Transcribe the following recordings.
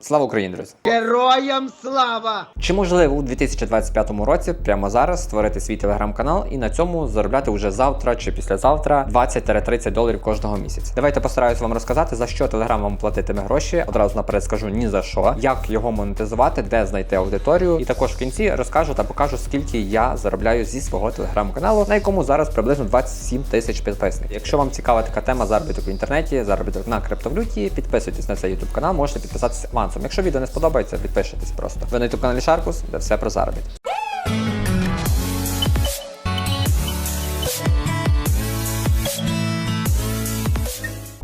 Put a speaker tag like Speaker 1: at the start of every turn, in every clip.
Speaker 1: Слава Україні, друзі!
Speaker 2: Героям слава!
Speaker 1: Чи можливо у 2025 році прямо зараз створити свій телеграм-канал і на цьому заробляти вже завтра чи післязавтра 20-30 доларів кожного місяця? Давайте постараюсь вам розказати, за що телеграм вам платитиме гроші. Одразу наперед скажу ні за що, як його монетизувати, де знайти аудиторію, і також в кінці розкажу та покажу, скільки я заробляю зі свого телеграм-каналу, на якому зараз приблизно 27 тисяч підписників. Якщо вам цікава така тема заробіток в інтернеті, заробіток на криптовалюті, підписуйтесь на цей YouTube канал, можете підписатися авансом. Якщо відео не сподобається, підпишитесь просто. Ви на YouTube каналі Шаркус, де все про заробіток.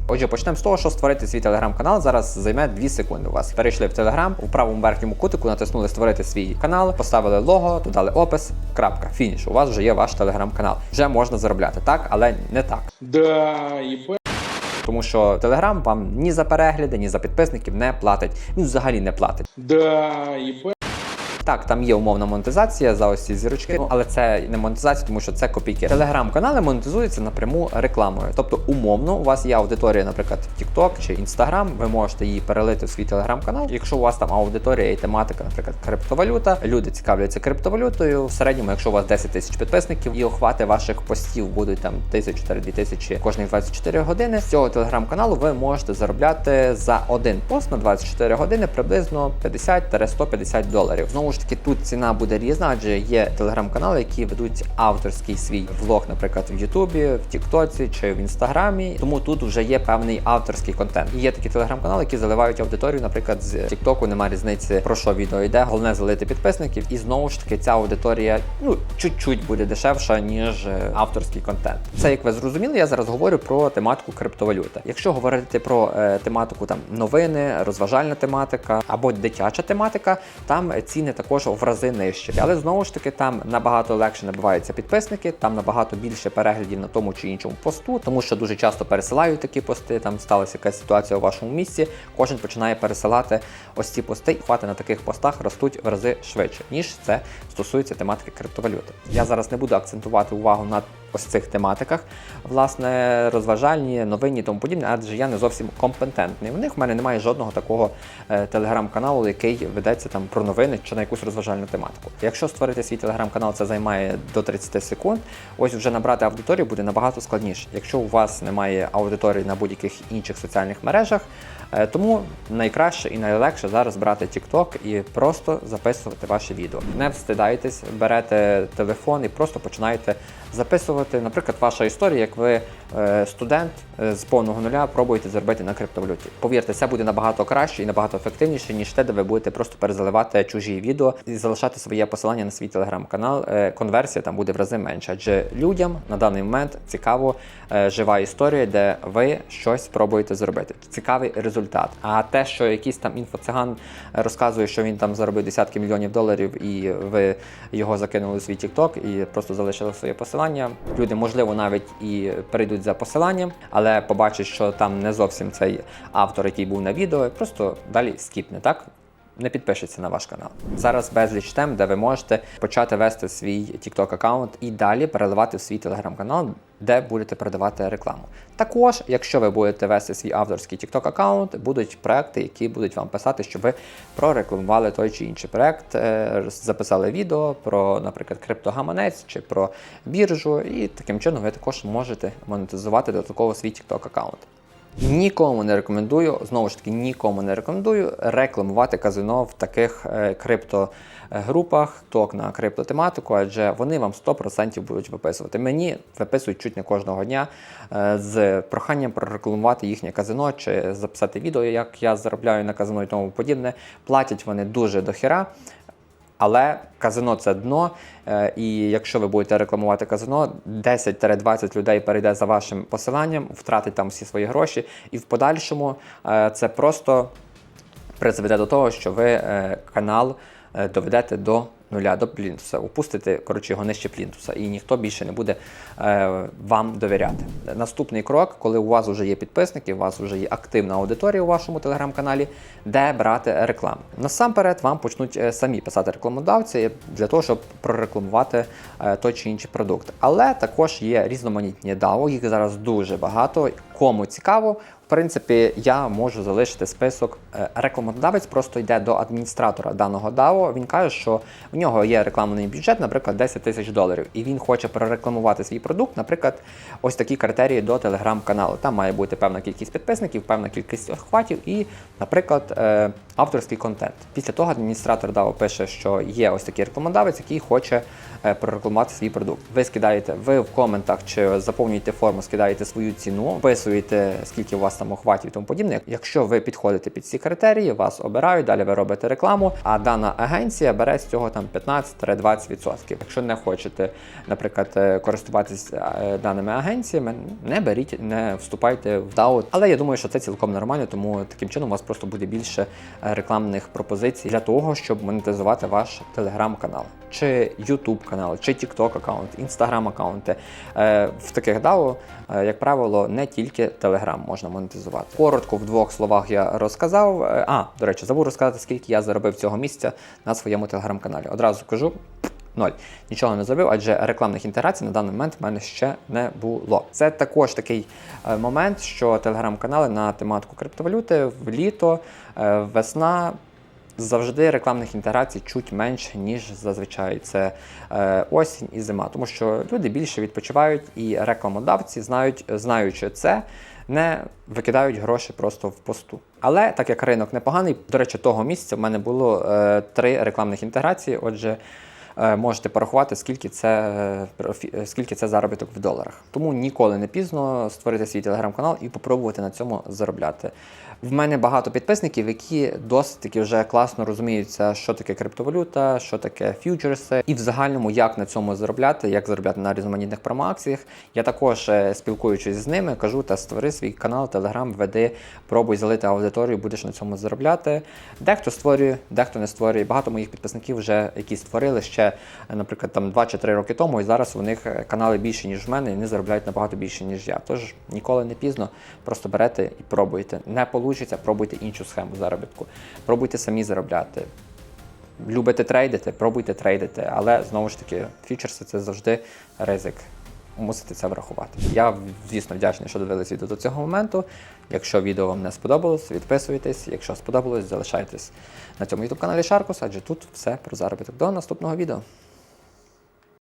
Speaker 1: Отже, почнемо з того, що створити свій телеграм-канал зараз займе 2 секунди. У вас перейшли в телеграм, у правому верхньому кутику натиснули створити свій канал, поставили лого, додали опис. Крапка, фініш. У вас вже є ваш телеграм-канал. Вже можна заробляти так, але не так.
Speaker 2: Да.
Speaker 1: Тому що Телеграм вам ні за перегляди, ні за підписників не платить. Він взагалі не платить.
Speaker 2: Да, ебать.
Speaker 1: Так, там є умовна монетизація за ось ці зірочки, але це не монетизація, тому що це копійки. Телеграм-канали монетизуються напряму рекламою. Тобто, умовно, у вас є аудиторія, наприклад, TikTok чи Instagram, ви можете її перелити в свій телеграм-канал. Якщо у вас там аудиторія і тематика, наприклад, криптовалюта, люди цікавляться криптовалютою. В середньому, якщо у вас 10 тисяч підписників і охвати ваших постів будуть там тисячу та дві тисячі кожні 24 години. З цього телеграм-каналу ви можете заробляти за один пост на 24 години приблизно 50-150 доларів. Знову ж таки, тут ціна буде різна, адже є телеграм-канали, які ведуть авторський свій влог, наприклад, в Ютубі, в Тіктоці чи в Інстаграмі. Тому тут вже є певний авторський контент. І є такі телеграм-канали, які заливають аудиторію. Наприклад, з Тіктоку немає різниці про що відео йде. Головне залити підписників, і знову ж таки ця аудиторія ну чуть-чуть буде дешевша ніж е, авторський контент. Це як ви зрозуміли, я зараз говорю про тематику криптовалюта. Якщо говорити про е, тематику там новини, розважальна тематика або дитяча тематика, там ціни також в рази нижчі. Але знову ж таки там набагато легше набиваються підписники, там набагато більше переглядів на тому чи іншому посту, тому що дуже часто пересилають такі пости. Там сталася якась ситуація у вашому місці. Кожен починає пересилати ось ці пости, і хвати на таких постах ростуть в рази швидше, ніж це стосується тематики криптовалюти. Я зараз не буду акцентувати увагу на ось цих тематиках, власне, розважальні, новинні і тому подібне, адже я не зовсім компетентний. В них в мене немає жодного такого е, телеграм-каналу, який ведеться там про новини чи на якусь розважальну тематику. Якщо створити свій телеграм-канал, це займає до 30 секунд. Ось вже набрати аудиторію буде набагато складніше. Якщо у вас немає аудиторії на будь-яких інших соціальних мережах, е, тому найкраще і найлегше зараз брати TikTok і просто записувати ваші відео. Не встидайтесь, берете телефон і просто починаєте записувати. Наприклад, ваша історія, як ви е, студент е, з повного нуля пробуєте заробити на криптовалюті. Повірте, це буде набагато краще і набагато ефективніше, ніж те, де ви будете просто перезаливати чужі відео і залишати своє посилання на свій телеграм-канал. Е, Конверсія там буде в рази менше, адже людям на даний момент цікаво жива історія, де ви щось спробуєте зробити. Цікавий результат. А те, що якийсь там інфоциган розказує, що він там заробив десятки мільйонів доларів, і ви його закинули в свій TikTok і просто залишили своє посилання. Люди, можливо, навіть і перейдуть за посиланням, але побачать, що там не зовсім цей автор, який був на відео, просто далі скіпне, так? Не підпишеться на ваш канал. Зараз безліч тем, де ви можете почати вести свій TikTok аккаунт і далі переливати в свій телеграм-канал, де будете продавати рекламу. Також, якщо ви будете вести свій авторський TikTok аккаунт, будуть проекти, які будуть вам писати, щоб ви прорекламували той чи інший проект, е, записали відео про, наприклад, криптогаманець чи про біржу, і таким чином ви також можете монетизувати додатково свій TikTok аккаунт. Нікому не рекомендую, знову ж таки, нікому не рекомендую рекламувати казино в таких е, криптогрупах, ток на криптотематику, адже вони вам 100% будуть виписувати. Мені виписують чуть не кожного дня е, з проханням прорекламувати їхнє казино чи записати відео, як я заробляю на казино і тому подібне. Платять вони дуже дохіра. Але казино це дно, е, і якщо ви будете рекламувати казино, 10-20 людей перейде за вашим посиланням, втратить там всі свої гроші, і в подальшому е, це просто призведе до того, що ви е, канал доведете до нуля, до плінтуса, опустите коротше, його нижче плінтуса, і ніхто більше не буде е, вам довіряти. Наступний крок, коли у вас вже є підписники, у вас вже є активна аудиторія у вашому телеграм-каналі, де брати рекламу. Насамперед вам почнуть е, самі писати рекламодавці для того, щоб прорекламувати е, той чи інший продукт. Але також є різноманітні DAO, їх зараз дуже багато. Кому цікаво, в принципі, я можу залишити список. Е, Рекламодавець просто йде до адміністратора даного DAO. Він каже, що в нього є рекламний бюджет, наприклад, 10 тисяч доларів, і він хоче прорекламувати свій продукт. Наприклад, ось такі критерії до телеграм-каналу. Там має бути певна кількість підписників, певна кількість охватів і, наприклад, е, авторський контент. Після того адміністратор DAO пише, що є ось такий рекламодавець, який хоче е, прорекламувати свій продукт. Ви скидаєте, ви в коментах чи заповнюєте форму, скидаєте свою ціну, вписуєте, скільки у вас там охватів тому подібне. Якщо ви підходите під ці критерії, вас обирають, далі ви робите рекламу, а дана агенція бере з цього там 15-20%. Якщо не хочете, наприклад, е, користуватися е, даними агенціями, не беріть, не вступайте в DAO. Але я думаю, що це цілком нормально, тому таким чином у вас просто буде більше рекламних пропозицій для того, щоб монетизувати ваш телеграм-канал, чи YouTube канал, чи TikTok аккаунт, Instagram аккаунти. Е, В таких DAO, е, як правило, не тільки Telegram можна монетизувати. Коротко в двох словах я розказав. Е, А, до речі, забув розказати, скільки я заробив цього місяця на своєму телеграм-каналі. Одразу кажу. Ноль. Нічого не зробив, адже рекламних інтеграцій на даний момент в мене ще не було. Це також такий момент, що телеграм-канали на тематику криптовалюти в літо, весна. Завжди рекламних інтеграцій чуть менше, ніж зазвичай це е, осінь і зима, тому що люди більше відпочивають і рекламодавці знають, знаючи це, не викидають гроші просто в посту. Але так як ринок непоганий, до речі, того місяця в мене було е, три рекламних інтеграції. Отже, можете порахувати, скільки це, е, е, скільки це заробіток в доларах. Тому ніколи не пізно створити свій телеграм-канал і попробувати на цьому заробляти. В мене багато підписників, які досить таки вже класно розуміються, що таке криптовалюта, що таке фьючерси, і в загальному як на цьому заробляти, як заробляти на різноманітних промоакціях. Я також е, спілкуючись з ними, кажу, та створи свій канал, телеграм, веди, пробуй залити аудиторію, будеш на цьому заробляти. Дехто створює, дехто не створює. Багато моїх підписників вже які створили ще, е, наприклад, там 2 чи 3 роки тому, і зараз у них е, канали більше, ніж в мене, і вони заробляють набагато більше, ніж я. Тож ніколи не пізно, просто берете і пробуйте. Не вийде, пробуйте іншу схему заробітку. Пробуйте самі заробляти. Любите трейдити, пробуйте трейдити, але знову ж таки, фьючерси це завжди ризик. Мусите це врахувати. Я звісно вдячний, що дивились відео до цього моменту. Якщо відео вам не сподобалось, відписуйтесь. Якщо сподобалось, залишайтесь на цьому youtube каналі Шаркус, адже тут все про заробіток. До наступного відео.